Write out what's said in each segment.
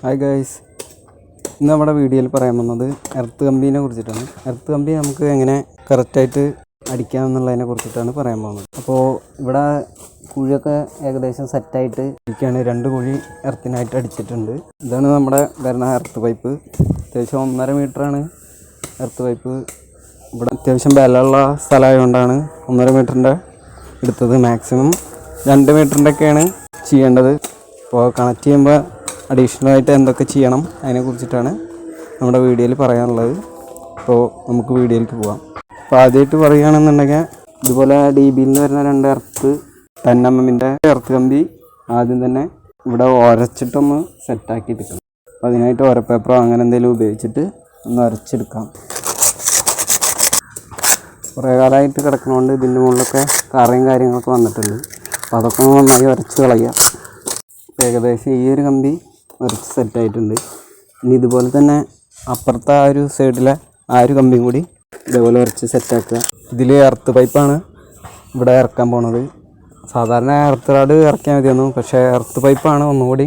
Hi guys ഇന്ന് നമ്മുടെ വീഡിയോയിൽ പറയാൻ വന്നത് എർത്ത് കമ്പീനെ കുറിച്ചിട്ടാണ്. എർത്ത് കമ്പി നമുക്ക് എങ്ങനെ കറക്റ്റായിട്ട് അടിക്കാം എന്നുള്ളതിനെ കുറിച്ചിട്ടാണ് പറയാൻ പോകുന്നത്. അപ്പോൾ ഇവിടെ കുഴിയൊക്കെ ഏകദേശം സെറ്റായിട്ട് ഇരിക്കുകയാണ്. രണ്ട് കുഴി എർത്തിനായിട്ട് അടിച്ചിട്ടുണ്ട്. ഇതാണ് നമ്മുടെ വരുന്ന എർത്ത് പൈപ്പ് അത്യാവശ്യം ഒന്നര മീറ്ററാണ് എർത്ത് പൈപ്പ് ഇവിടെ അത്യാവശ്യം ബലമുള്ള സ്ഥലമായതുകൊണ്ടാണ് ഒന്നര മീറ്ററിന്റെ എടുത്തത് മാക്സിമം രണ്ട് മീറ്ററിന്റെ ഒക്കെയാണ് ചെയ്യേണ്ടത്. അപ്പോൾ കണക്ട് ചെയ്യുമ്പോൾ അഡീഷണൽ ആയിട്ട് എന്തൊക്കെ ചെയ്യണം അതിനെ കുറിച്ചിട്ടാണ് നമ്മുടെ വീഡിയോയിൽ പറയാനുള്ളത്. അപ്പോൾ നമുക്ക് വീഡിയോയിലേക്ക് പോകാം അപ്പോൾ ആദ്യമായിട്ട് പറയുകയാണെന്നുണ്ടെങ്കിൽ ഇതുപോലെ ഡി ബിയിൽ നിന്ന് വരുന്ന രണ്ട് എർത്ത് തന്നമ്മിന്റെ എർത്ത് കമ്പി ആദ്യം തന്നെ ഇവിടെ ഉരച്ചിട്ടൊന്ന് സെറ്റാക്കി എടുക്കണം. അപ്പോൾ അതിനായിട്ട് ഓര പേപ്പറോ അങ്ങനെ എന്തെങ്കിലും ഉപയോഗിച്ചിട്ട് ഒന്ന് ഉരച്ചെടുക്കാം കുറേ കാലമായിട്ട് കിടക്കണോണ്ട് ഇതിന്റെ മുകളിലൊക്കെ കറയും കാര്യങ്ങളൊക്കെ വന്നിട്ടുണ്ട്. അപ്പോൾ അതൊക്കെ നന്നായി ഉരച്ച് കളയുക ഏകദേശം ഈ ഒരു കമ്പി ഉരച്ച് സെറ്റായിട്ടുണ്ട് ഇനി ഇതുപോലെ തന്നെ അപ്പുറത്തെ ആ ഒരു സൈഡിലെ ആ ഒരു കമ്പിയും കൂടി ഇതേപോലെ വരച്ച് സെറ്റാക്കുക ഇതിൽ എർത്ത് പൈപ്പാണ് ഇവിടെ ഇറക്കാൻ പോണത്. സാധാരണ എർത്ത് റാഡ് ഇറക്കിയാൽ മതിയായിരുന്നു. പക്ഷേ എർത്ത് പൈപ്പാണ് ഒന്നുകൂടി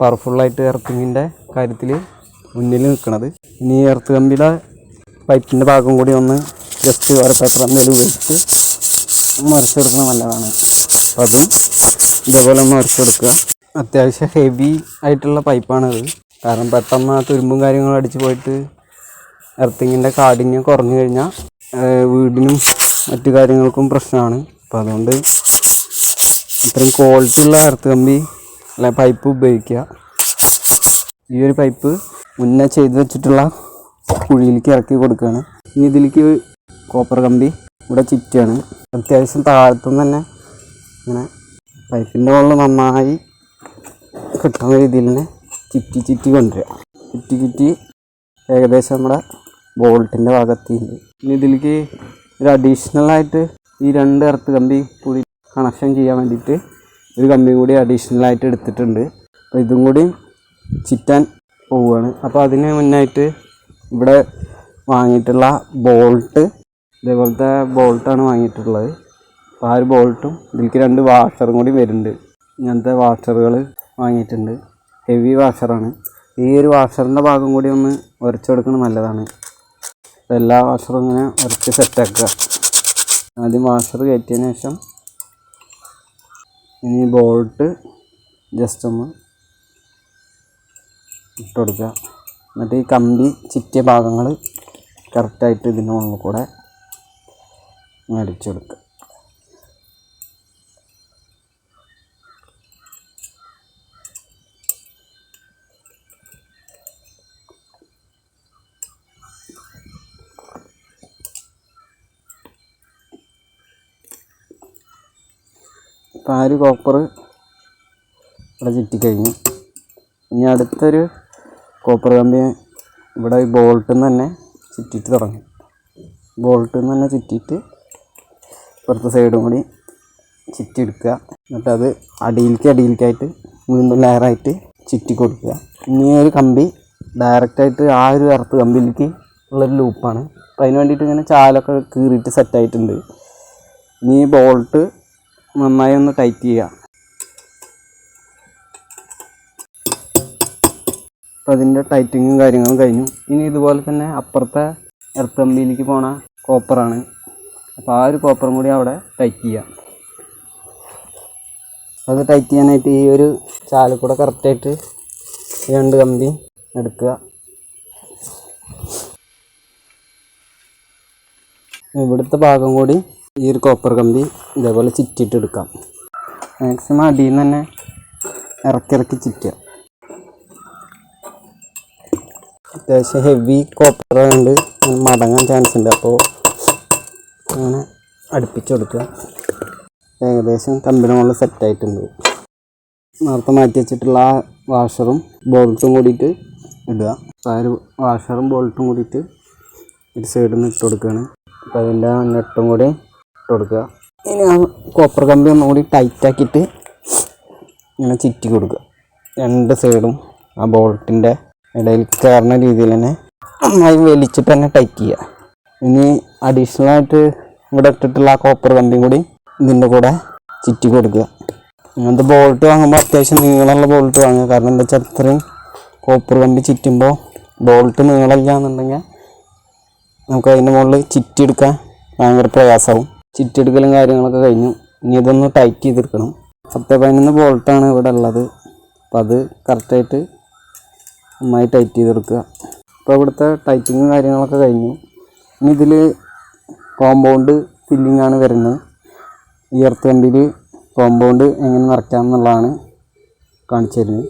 പവർഫുള്ളായിട്ട് എർത്തിങ്ങിന്റെ കാര്യത്തിൽ മുന്നിൽ നിൽക്കുന്നത് ഇനി എർത്ത് കമ്പിയുടെ പൈപ്പിന്റെ ഭാഗം കൂടി ഒന്ന് ജസ്റ്റ് വേറെ പേപ്പർ എന്തെങ്കിലും ഉപയോഗിച്ച് മറിച്ചെടുക്കുന്നത് നല്ലതാണ്. അപ്പം ഇതേപോലെ ഒന്ന് മറിച്ചെടുക്കുക അത്യാവശ്യം ഹെവി ആയിട്ടുള്ള പൈപ്പാണത് കാരണം പെട്ടെന്ന് ആ തുരുമ്പും കാര്യങ്ങളും അടിച്ച് പോയിട്ട് എർത്തിങ്ങിന്റെ കാഠിന്യം കുറഞ്ഞു കഴിഞ്ഞാൽ വീടിനും മറ്റു കാര്യങ്ങൾക്കും പ്രശ്നമാണ്. അപ്പോൾ അതുകൊണ്ട് ഇത്രയും ക്വാളിറ്റി ഉള്ള എർത്ത് കമ്പി അല്ലെ പൈപ്പ് ഉപയോഗിക്കുക. ഈ ഒരു പൈപ്പ് മുന്നേ ചെയ്ത് വെച്ചിട്ടുള്ള കുഴിയിലേക്ക് ഇറക്കി കൊടുക്കുകയാണ്. ഇനി ഇതിലേക്ക് കോപ്പർ കമ്പി ഇവിടെ ചുറ്റുകയാണ്. അത്യാവശ്യം താഴത്തുനിന്ന് തന്നെ ഇങ്ങനെ പൈപ്പിന്റെ മുകളിൽ നന്നായി കിട്ടുന്ന രീതിയിൽ തന്നെ ചുറ്റി ചുറ്റി കൊണ്ടുവരിക. ചുറ്റി ചുറ്റി ഏകദേശം നമ്മുടെ ബോൾട്ടിന്റെ ഭാഗത്തിണ്ട് ഇനി ഇതിലേക്ക് ഒരു അഡീഷണൽ ആയിട്ട് ഈ രണ്ട് എർത്ത് കമ്പി കൂടി കണക്ഷൻ ചെയ്യാൻ വേണ്ടിയിട്ട് ഒരു കമ്പി കൂടി അഡീഷണൽ ആയിട്ട് എടുത്തിട്ടുണ്ട്. അപ്പോൾ ഇതും കൂടി ചിറ്റാൻ പോവുകയാണ്. അപ്പോൾ അതിന് മുന്നായിട്ട് ഇവിടെ വാങ്ങിയിട്ടുള്ള ബോൾട്ട് ഇതേപോലത്തെ ബോൾട്ടാണ് വാങ്ങിയിട്ടുള്ളത്. അപ്പോൾ ആ ഒരു ബോൾട്ടും ഇതിലേക്ക് രണ്ട് വാഷറും കൂടി വരുന്നുണ്ട്. ഇങ്ങനത്തെ വാഷറുകൾ വാങ്ങിയിട്ടുണ്ട്. ഹെവി വാഷറാണ് ഈ ഒരു വാഷറിന്റെ ഭാഗം കൂടി ഒന്ന് ഉരച്ചെടുക്കുന്നത് നല്ലതാണ്. എല്ലാ വാഷറും ഇങ്ങനെ ഉരച്ച് സെറ്റാക്കുക ആദ്യം വാഷർ കയറ്റിയതിന് ശേഷം ഇനി ബോൾട്ട് ജസ്റ്റ് ഒന്ന് ഇട്ട് കൊടുക്കുക. എന്നിട്ട് ഈ കമ്പി ചിറ്റിയ ഭാഗങ്ങൾ കറക്റ്റായിട്ട് ഇതിന്റെ മുകളിൽ കൂടെ ഇങ്ങനെ ഒരു കോപ്പർ ഇവിടെ ചുറ്റിക്കഴിഞ്ഞു. ഇനി അടുത്തൊരു കോപ്പർ കമ്പി ഇവിടെ ഈ ബോൾട്ടിൽ നിന്ന് തന്നെ ചുറ്റിയിട്ട് തുടങ്ങി. ബോൾട്ടിൽ നിന്ന് തന്നെ ചുറ്റിയിട്ട് ഇപ്പുറത്തെ സൈഡും കൂടി ചുറ്റി എടുക്കുക എന്നിട്ട് അത് അടിയിലേക്ക് അടിയിലേക്കായിട്ട് വീണ്ടും ലെയറായിട്ട് ചുറ്റി കൊടുക്കുക ഇനി ഒരു കമ്പി ഡയറക്റ്റായിട്ട് ആ ഒരു അറുത്ത് കമ്പിയിലേക്ക് ഉള്ളൊരു ലൂപ്പാണ് അപ്പോൾ അതിന് വേണ്ടിയിട്ട് ഇങ്ങനെ ചാലൊക്കെ കീറിയിട്ട് സെറ്റായിട്ടുണ്ട് ഇനി ഈ ബോൾട്ട് നന്നായി ഒന്ന് ടൈറ്റ് ചെയ്യുക. അപ്പം അതിന്റെ ടൈറ്റിങ്ങും കാര്യങ്ങളും കഴിഞ്ഞു. ഇനി ഇതുപോലെ തന്നെ അപ്പുറത്തെ എർത്ത് കമ്പിയിലേക്ക് പോണ കോപ്പറാണ് അപ്പോൾ ആ ഒരു കോപ്പറും കൂടി അവിടെ ടൈറ്റ് ചെയ്യാം അത് ടൈറ്റ് ചെയ്യാനായിട്ട് ഈ ഒരു ചാലിൽ കൂടെ കറക്റ്റായിട്ട് രണ്ട് കമ്പി എടുക്കുക. ഇവിടുത്തെ ഭാഗം കൂടി ഈ ഒരു കോപ്പർ കമ്പി ഇതേപോലെ ചുറ്റിയിട്ട് എടുക്കാം മാക്സിമം അടിയിൽ നിന്ന് തന്നെ ഇറക്കി ഇറക്കി ചുറ്റുക അത്യാവശ്യം ഹെവി കോപ്പർ ആയതുകൊണ്ട് മടങ്ങാൻ ചാൻസ് ഉണ്ട്. അപ്പോൾ അങ്ങനെ അടുപ്പിച്ച് കൊടുക്കുക. ഏകദേശം കമ്പിനുള്ള മുകളിൽ സെറ്റായിട്ടുണ്ട് നേരത്തെ മാറ്റി വെച്ചിട്ടുള്ള ആ വാഷറും ബോൾട്ടും കൂടിയിട്ട് ഇടുക. അപ്പോൾ ആ ഒരു വാഷറും ബോൾട്ടും കൂടിയിട്ട് ഒരു സൈഡിൽ നിന്ന് ഇട്ട് കൊടുക്കുകയാണ്. അപ്പോൾ അതിന്റെ നെട്ടും കൂടി ഇട്ട് കൊടുക്കുക. ഇനി ആ കോപ്പർ കമ്പി ഒന്നുകൂടി ടൈറ്റാക്കിയിട്ട് ഇങ്ങനെ ചുറ്റി കൊടുക്കുക. രണ്ട് സൈഡും ആ ബോൾട്ടിന്റെ ഇടയിൽ കയറുന്ന രീതിയിൽ തന്നെ നന്നായി വലിച്ചിട്ട് തന്നെ ടൈറ്റ് ചെയ്യുക. ഇനി അഡീഷണൽ ആയിട്ട് ഇവിടെ ഇട്ടിട്ടുള്ള ആ കോപ്പർ കമ്പിയും കൂടി ഇതിന്റെ കൂടെ ചുറ്റി കൊടുക്കുക. ഇങ്ങനത്തെ ബോൾട്ട് വാങ്ങുമ്പോൾ അത്യാവശ്യം നീളമുള്ള ബോൾട്ട് വാങ്ങുക. കാരണം എന്താ വെച്ചാൽ അത്രയും കോപ്പർ കമ്പി ചുറ്റുമ്പോൾ ബോൾട്ട് നീളമില്ല എന്നുണ്ടെങ്കിൽ നമുക്ക് അതിന്റെ മുകളിൽ എടുക്കാൻ ഭയങ്കര പ്രയാസമാവും. ചിറ്റിയെടുക്കലും കാര്യങ്ങളൊക്കെ കഴിഞ്ഞു. ഇനി ഇതൊന്ന് ടൈറ്റ് ചെയ്തെടുക്കണം. പത്ത് പതിനൊന്ന് ബോൾട്ടാണ് ഇവിടെ ഉള്ളത്. അപ്പോൾ അത് കറക്റ്റായിട്ട് നന്നായി ടൈറ്റ് ചെയ്തെടുക്കുക. അപ്പോൾ ഇവിടുത്തെ ടൈറ്റിങ്ങും കാര്യങ്ങളൊക്കെ കഴിഞ്ഞു. ഇനി ഇതിൽ കോമ്പൗണ്ട് ഫില്ലിംഗ് ആണ് വരുന്നത്. ഈ എർത്ത് വണ്ടിയിൽ കോമ്പൗണ്ട് എങ്ങനെ നിറയ്ക്കാം എന്നുള്ളതാണ് കാണിച്ചു തരുന്നത്.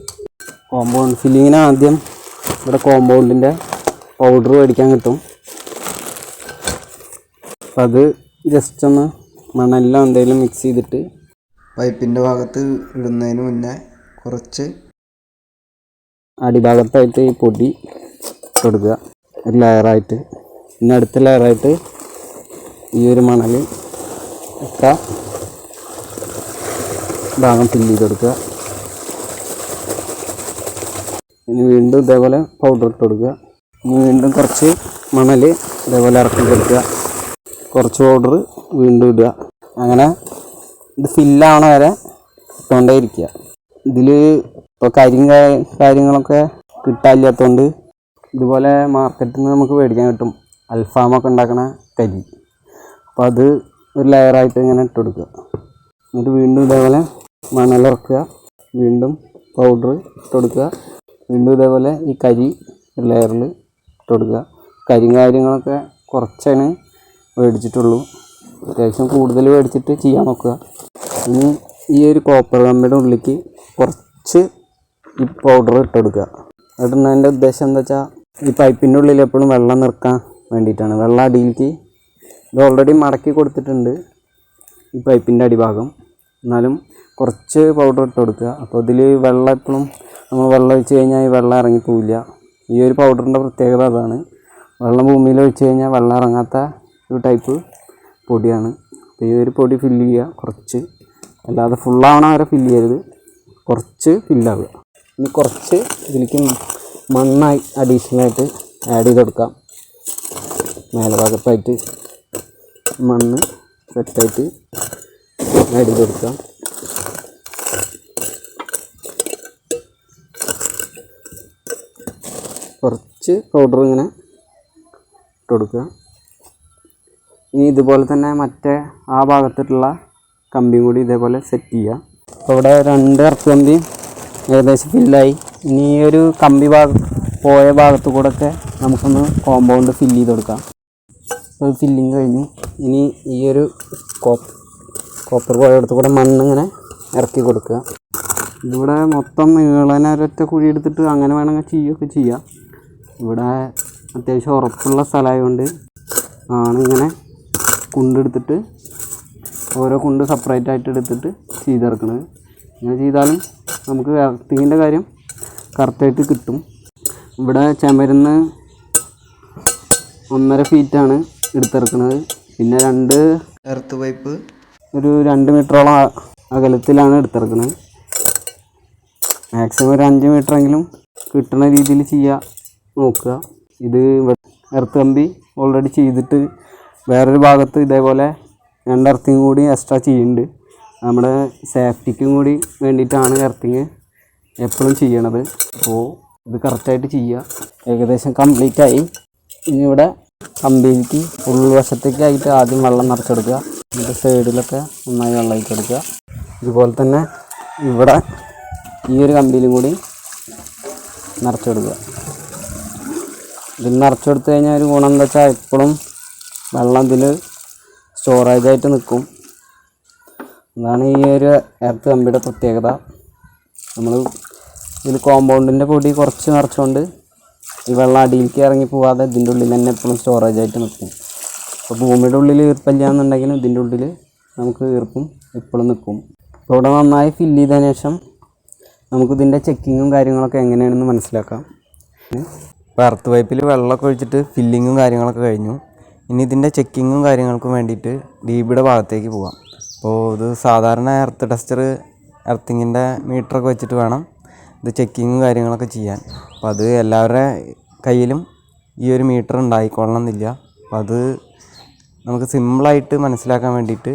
കോമ്പൗണ്ട് ഫില്ലിങ്ങിന് ആദ്യം ഇവിടെ കോമ്പൗണ്ടിന്റെ പൗഡർ മേടിക്കാൻ കിട്ടും. അപ്പം അത് ജസ്റ്റ് ഒന്ന് മണലിലോ എന്തെങ്കിലും മിക്സ് ചെയ്തിട്ട് പൈപ്പിന്റെ ഭാഗത്ത് ഇടുന്നതിന് മുന്നേ കുറച്ച് അടിഭാഗത്തായിട്ട് ഈ പൊടി കൊടുക്കുക ഒരു ലെയറായിട്ട് പിന്നെ അടുത്ത ലെയറായിട്ട് ഈ ഒരു മണൽ ഇട്ട ഭാഗം ഫില്ല് ചെയ്ത് കൊടുക്കുക. ഇനി വീണ്ടും ഇതേപോലെ പൗഡർ ഇട്ട് കൊടുക്കുക. ഇനി വീണ്ടും കുറച്ച് മണൽ ഇതേപോലെ ഇറക്കി കൊടുക്കുക. കുറച്ച് പൗഡർ വീണ്ടും ഇടുക. അങ്ങനെ ഇത് ഫില്ലാവണ വരെ ഇട്ടുകൊണ്ടേ ഇരിക്കുക. ഇതിൽ ഇപ്പോൾ കരിയും കാര്യങ്ങളൊക്കെ കിട്ടാനില്ലാത്തതുകൊണ്ട് ഇതുപോലെ മാർക്കറ്റിൽ നിന്ന് നമുക്ക് മേടിക്കാൻ കിട്ടും. അൽഫാമൊക്കെ ഉണ്ടാക്കണ കരി. അപ്പോൾ അത് ഒരു ലെയറായിട്ട് ഇങ്ങനെ ഇട്ട് കൊടുക്കുക. എന്നിട്ട് വീണ്ടും ഇതേപോലെ മണലിറക്കുക വീണ്ടും പൗഡർ ഇട്ട് കൊടുക്കുക. വീണ്ടും ഇതേപോലെ ഈ കരി ലെയറിൽ ഇട്ട് കൊടുക്കുക. കരിയും കാര്യങ്ങളൊക്കെ കുറച്ചാണ് മേടിച്ചിട്ടുള്ളൂ. അത്യാവശ്യം കൂടുതൽ മേടിച്ചിട്ട് ചെയ്യാൻ നോക്കുക. ഇനി ഈ ഒരു കോപ്പർ കമ്പിയുടെ ഉള്ളിലേക്ക് കുറച്ച് ഈ പൗഡർ ഇട്ടെടുക്കുക. ഇടുന്നതിന്റെ ഉദ്ദേശം എന്താ വെച്ചാൽ ഈ പൈപ്പിന്റെ ഉള്ളിൽ എപ്പോഴും വെള്ളം നിറക്കാൻ വേണ്ടിയിട്ടാണ്. വെള്ളം അടിയിലേക്ക് ഇത് ഓൾറെഡി മടക്കി കൊടുത്തിട്ടുണ്ട് ഈ പൈപ്പിന്റെ അടിഭാഗം. എന്നാലും കുറച്ച് പൗഡർ ഇട്ട് കൊടുക്കുക അപ്പോൾ ഇതിൽ വെള്ളം എപ്പോഴും നമ്മൾ വെള്ളം ഒഴിച്ച് കഴിഞ്ഞാൽ ഈ വെള്ളം ഇറങ്ങിപ്പോവില്ല ഈ ഒരു പൗഡറിന്റെ പ്രത്യേകത അതാണ്. വെള്ളം ഭൂമിയിൽ ഒഴിച്ച് കഴിഞ്ഞാൽ വെള്ളം ഇറങ്ങാത്ത ഒരു ടൈപ്പ് പൊടിയാണ്. അപ്പോൾ ഈ ഒരു പൊടി ഫില്ല് ചെയ്യുക കുറച്ച്. അല്ലാതെ ഫുള്ളാവണ വരെ ഫില്ല് ചെയ്യരുത്. കുറച്ച് ഫില്ലാവുക ഇനി കുറച്ച് ഇതിലേക്ക് മണ്ണായി അഡീഷണലായിട്ട് ആഡ് ചെയ്ത് കൊടുക്കാം. മേലഭാഗത്തായിട്ട് മണ്ണ് സെറ്റായിട്ട് ആഡ് ചെയ്ത് കൊടുക്കാം. കുറച്ച് പൗഡർ ഇങ്ങനെ ഇട്ട് കൊടുക്കുക. ഇനി ഇതുപോലെ തന്നെ മറ്റേ ആ ഭാഗത്തിട്ടുള്ള കമ്പിയും കൂടി ഇതേപോലെ സെറ്റ് ചെയ്യുക അപ്പോൾ ഇവിടെ രണ്ട് ഇറക്ക് കമ്പിയും ഏകദേശം ഫില്ലായി ഇനി ഈ ഒരു കമ്പി ഭാഗം പോയ ഭാഗത്തു കൂടെ ഒക്കെ നമുക്കൊന്ന് കോമ്പൗണ്ട് ഫില്ല് ചെയ്ത് കൊടുക്കാം. അപ്പോൾ ഫില്ലിങ് കഴിഞ്ഞു. ഇനി ഈ ഒരു കോപ്പ് കോപ്പർ പോയടത്ത് കൂടെ മണ്ണ് ഇങ്ങനെ ഇറക്കി കൊടുക്കുക. ഇവിടെ മൊത്തം നീളനൊരൊറ്റ കുഴി എടുത്തിട്ട് അങ്ങനെ വേണമെങ്കിൽ ചെയ്യുകയൊക്കെ ചെയ്യാം. ഇവിടെ അത്യാവശ്യം ഉറപ്പുള്ള സ്ഥലമായതുകൊണ്ട് ആണിങ്ങനെ കുണ്ടെടുത്തിട്ട് ഓരോ കുണ്ട് സെപ്പറേറ്റ് ആയിട്ട് എടുത്തിട്ട് ചെയ്തിറക്കണത് ഇങ്ങനെ ചെയ്താലും നമുക്ക് എർത്തിങ്ങിന്റെ കാര്യം കറക്റ്റായിട്ട് കിട്ടും. ഇവിടെ ചമരുന്ന് ഒന്നര ഫീറ്റാണ് എടുത്തിറക്കുന്നത് പിന്നെ രണ്ട് എർത്ത് പൈപ്പ് ഒരു രണ്ട് മീറ്ററോളം അകലത്തിലാണ് എടുത്തിറക്കുന്നത് മാക്സിമം ഒരു അഞ്ച് മീറ്ററെങ്കിലും കിട്ടുന്ന രീതിയിൽ ചെയ്യുക നോക്കുക. ഇത് എർത്ത് കമ്പി ഓൾറെഡി ചെയ്തിട്ട് വേറൊരു ഭാഗത്ത് ഇതേപോലെ രണ്ട് എർത്തിങ് കൂടി എക്സ്ട്രാ ചെയ്യുന്നുണ്ട്. നമ്മുടെ സേഫ്റ്റിക്കും കൂടി വേണ്ടിയിട്ടാണ് എർത്തിങ് എപ്പോഴും ചെയ്യണത്. അപ്പോൾ ഇത് കറക്റ്റായിട്ട് ചെയ്യുക ഏകദേശം കംപ്ലീറ്റ് ആയി. ഇനി ഇവിടെ കമ്പിയിലേക്ക് ഉൾവശത്തേക്കായിട്ട് ആദ്യം വെള്ളം നിറച്ചെടുക്കുക. എന്നിട്ട് സൈഡിലൊക്കെ നന്നായി വെള്ളം ഇട്ടെടുക്കുക ഇതുപോലെ തന്നെ ഇവിടെ ഈ ഒരു കമ്പിയിലും കൂടി നിറച്ചെടുക്കുക. ഇതിൽ നിറച്ചെടുത്ത് കഴിഞ്ഞാൽ ഒരു ഗുണം എന്താ വെച്ചാൽ എപ്പോഴും വെള്ളം ഇതിൽ സ്റ്റോറേജായിട്ട് നിൽക്കും. അതാണ് ഈ ഒരു എർത്ത് കമ്പിയുടെ പ്രത്യേകത. നമ്മൾ ഇതിൽ കോമ്പൗണ്ടിന്റെ പൊടി കുറച്ച് നിറച്ചുകൊണ്ട് ഈ വെള്ളം അടിയിലേക്ക് ഇറങ്ങി പോവാതെ ഇതിന്റെ ഉള്ളിൽ തന്നെ എപ്പോഴും സ്റ്റോറേജായിട്ട് നിൽക്കും. അപ്പോൾ ഭൂമിയുടെ ഉള്ളിൽ ഈർപ്പില്ല എന്നുണ്ടെങ്കിലും ഇതിന്റെ ഉള്ളിൽ നമുക്ക് ഈർപ്പും എപ്പോഴും നിൽക്കും. അപ്പോൾ ഇവിടെ നന്നായി ഫില്ല് ചെയ്തതിന് ശേഷം നമുക്ക് ഇതിന്റെ ചെക്കിങ്ങും കാര്യങ്ങളൊക്കെ എങ്ങനെയാണെന്ന് മനസ്സിലാക്കാം. ഇപ്പോൾ എർത്ത് പൈപ്പിൽ വെള്ളമൊക്കെ ഒഴിച്ചിട്ട് ഫില്ലിങ്ങും കാര്യങ്ങളൊക്കെ കഴിഞ്ഞു. ഇനി ഇതിന്റെ ചെക്കിങ്ങും കാര്യങ്ങൾക്കും വേണ്ടിയിട്ട് ഡീബിയുടെ ഭാഗത്തേക്ക് പോവാം. അപ്പോൾ ഇത് സാധാരണ എർത്ത് ടെസ്റ്റർ എർത്തിങ്ങിന്റെ മീറ്ററൊക്കെ വെച്ചിട്ട് വേണം ഇത് ചെക്കിങ്ങും കാര്യങ്ങളൊക്കെ ചെയ്യാൻ. അപ്പോൾ അത് എല്ലാവരുടെ കയ്യിലും ഈ ഒരു മീറ്റർ ഉണ്ടായിക്കൊള്ളണം എന്നില്ല. അപ്പോൾ അത് നമുക്ക് സിമ്പിളായിട്ട് മനസ്സിലാക്കാൻ വേണ്ടിയിട്ട്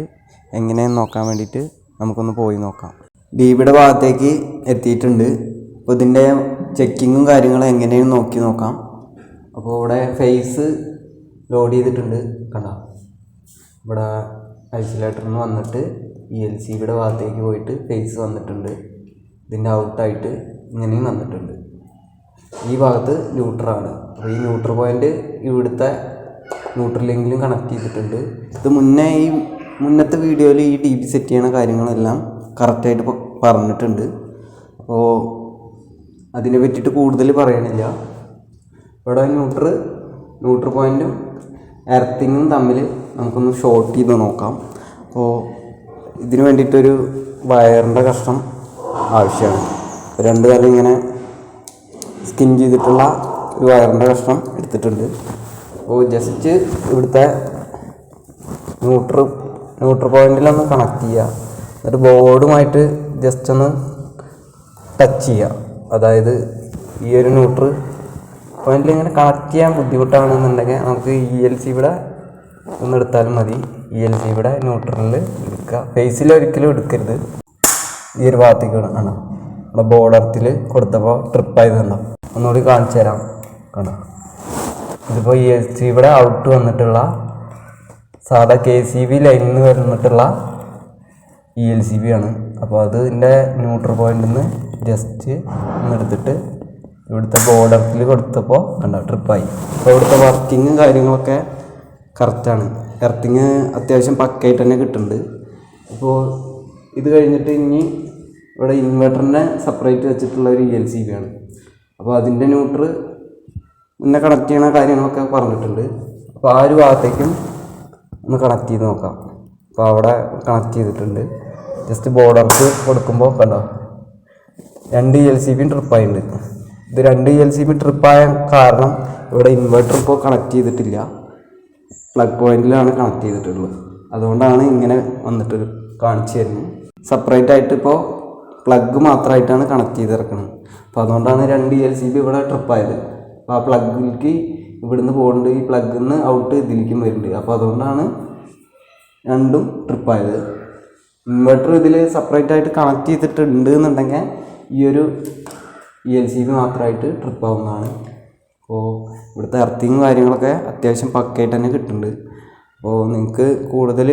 എങ്ങനെയെന്ന് നോക്കാൻ വേണ്ടിയിട്ട് നമുക്കൊന്ന് പോയി നോക്കാം. ഡീബിയുടെ ഭാഗത്തേക്ക് എത്തിയിട്ടുണ്ട്. അപ്പോൾ ഇതിന്റെ ചെക്കിങ്ങും കാര്യങ്ങളും എങ്ങനെയും നോക്കി നോക്കാം. അപ്പോൾ ഇവിടെ ഫേസ് ലോഡ് ചെയ്തിട്ടുണ്ട്. കണ്ട? ഇവിടെ ഐസൊലേറ്ററിൽ നിന്ന് വന്നിട്ട് ഇ എൽ സിയുടെ ഭാഗത്തേക്ക് പോയിട്ട് ഫേസ് വന്നിട്ടുണ്ട്. ഇതിന്റെ ഔട്ടായിട്ട് ഇങ്ങനെയും വന്നിട്ടുണ്ട്. ഈ ഭാഗത്ത് ന്യൂട്രാണ് അപ്പോൾ ഈ ന്യൂട്രൽ പോയിന്റ് ഇവിടുത്തെ ന്യൂട്രൽ ലിങ്കിലും കണക്ട് ചെയ്തിട്ടുണ്ട്. ഇത് മുന്നേ ഈ മുന്നത്തെ വീഡിയോയിൽ ഈ ടി വി സെറ്റ് ചെയ്യണ കാര്യങ്ങളെല്ലാം കറക്റ്റായിട്ട് പറഞ്ഞിട്ടുണ്ട്. അപ്പോൾ അതിനെ പറ്റിയിട്ട് കൂടുതൽ പറയണില്ല. ഇവിടെ ന്യൂട്രൽ ന്യൂട്രൽ പോയിന്റും എർത്തിങ്ങും തമ്മിൽ നമുക്കൊന്ന് ഷോർട്ട് ചെയ്ത് നോക്കാം. അപ്പോൾ ഇതിന് വേണ്ടിയിട്ടൊരു വയറിന്റെ കഷ്ണം ആവശ്യമാണ്. രണ്ട് കാലം ഇങ്ങനെ സ്കിൻ ചെയ്തിട്ടുള്ള ഒരു വയറിന്റെ കഷ്ണം എടുത്തിട്ടുണ്ട്. അപ്പോൾ ജസ്റ്റ് ഇവിടുത്തെ ന്യൂട്രൽ ന്യൂട്രൽ പോയിന്റിലൊന്ന് കണക്ട് ചെയ്യുക. എന്നിട്ട് ബോർഡുമായിട്ട് ജസ്റ്റ് ഒന്ന് ടച്ച് ചെയ്യുക. അതായത് ഈ ഒരു ന്യൂട്രൽ പോയിന്റിൽ ഇങ്ങനെ കണക്ട് ചെയ്യാൻ ബുദ്ധിമുട്ടാണെന്നുണ്ടെങ്കിൽ നമുക്ക് ഇ എൽ സി ഇവിടെ ഒന്ന് എടുത്താലും മതി. ഇ എൽ സി ഇവിടെ ന്യൂട്രലിൽ എടുക്കുക. ഫേസിൽ ഒരിക്കലും എടുക്കരുത്. ഈ ഒരു ഭാഗത്തേക്ക് ആണ് നമ്മുടെ ബോർഡർത്തിൽ കൊടുത്തപ്പോൾ ട്രിപ്പായത് കണ്ടോ? ഒന്നുകൂടി കാണിച്ചു തരാം കണ്ടോ? ഇതിപ്പോൾ ഇ എൽ സി ഇവിടെ ഔട്ട് വന്നിട്ടുള്ള സാധാ കെ സി ബി ലൈനിൽ നിന്ന് വന്നിട്ടുള്ള ഇ എൽ സി ബി ആണ്. അപ്പോൾ അതിന്റെ ന്യൂട്രൽ പോയിന്റിൽ നിന്ന് ജസ്റ്റ് ഒന്ന് എടുത്തിട്ട് ഇവിടുത്തെ ബോർഡറിൽ കൊടുത്തപ്പോൾ കണ്ടോ ട്രിപ്പായി. അപ്പോൾ ഇവിടുത്തെ വർക്കിങ്ങും കാര്യങ്ങളൊക്കെ കറക്റ്റാണ് എർത്തിങ് അത്യാവശ്യം പക്കയായിട്ട് തന്നെ കിട്ടുന്നുണ്ട്. അപ്പോൾ ഇത് കഴിഞ്ഞിട്ട് ഇനി ഇവിടെ ഇൻവെർട്ടറിനെ സെപ്പറേറ്റ് വെച്ചിട്ടുള്ള ഒരു ഇ എൽ സി ബി ആണ്. അപ്പോൾ അതിന്റെ ന്യൂട്രൽ മുന്നേ കണക്ട് ചെയ്യണ കാര്യങ്ങളൊക്കെ പറഞ്ഞിട്ടുണ്ട്. അപ്പോൾ ആ ഒരു ഭാഗത്തേക്കും ഒന്ന് കണക്ട് ചെയ്ത് നോക്കാം. അപ്പോൾ അവിടെ കണക്ട് ചെയ്തിട്ടുണ്ട്. ജസ്റ്റ് ബോർഡർക്ക് കൊടുക്കുമ്പോൾ കണ്ടോ രണ്ട് എൽ സി ബിയും ട്രിപ്പായിട്ടുണ്ട് ഇത് രണ്ട് എൽ സി ബി ട്രിപ്പായ കാരണം ഇവിടെ ഇൻവെർട്ടർ ഇപ്പോൾ കണക്ട് ചെയ്തിട്ടില്ല. പ്ലഗ് പോയിന്റിലാണ് കണക്ട് ചെയ്തിട്ടുള്ളത്. അതുകൊണ്ടാണ് ഇങ്ങനെ വന്നിട്ട് കാണിച്ചു തരുന്നത്. സെപ്പറേറ്റ് ആയിട്ട് ഇപ്പോൾ പ്ലഗ് മാത്രമായിട്ടാണ് കണക്ട് ചെയ്തിറക്കുന്നത് അപ്പോൾ അതുകൊണ്ടാണ് രണ്ട് എൽ സി ബി ഇവിടെ ട്രിപ്പായത് അപ്പോൾ ആ പ്ലഗിലേക്ക് ഇവിടുന്ന് പോകേണ്ട. ഈ പ്ലഗിൽ നിന്ന് ഔട്ട് ഇതിലേക്കും വരുന്നുണ്ട്. അപ്പോൾ അതുകൊണ്ടാണ് രണ്ടും ട്രിപ്പായത് ഇൻവെർട്ടർ ഇതിൽ സെപ്പറേറ്റ് ആയിട്ട് കണക്ട് ചെയ്തിട്ടുണ്ട് എന്നുണ്ടെങ്കിൽ ഈ ഒരു ഇ എൻ സി ബി മാത്രമായിട്ട് ട്രിപ്പ് ആവുന്നതാണ്. അപ്പോൾ ഇവിടുത്തെ എർത്തിങ്ങും കാര്യങ്ങളൊക്കെ അത്യാവശ്യം പക്കയായിട്ട് തന്നെ കിട്ടുന്നുണ്ട് അപ്പോൾ നിങ്ങൾക്ക് കൂടുതൽ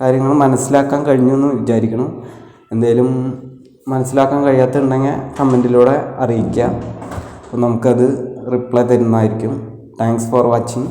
കാര്യങ്ങൾ മനസ്സിലാക്കാൻ കഴിഞ്ഞു എന്ന് വിചാരിക്കണം. എന്തെങ്കിലും മനസ്സിലാക്കാൻ കഴിയാത്തുണ്ടെങ്കിൽ കമന്റിലൂടെ അറിയിക്കുക അപ്പോൾ നമുക്കത് റിപ്ലൈ തരുന്നതായിരിക്കും. Thanks for watching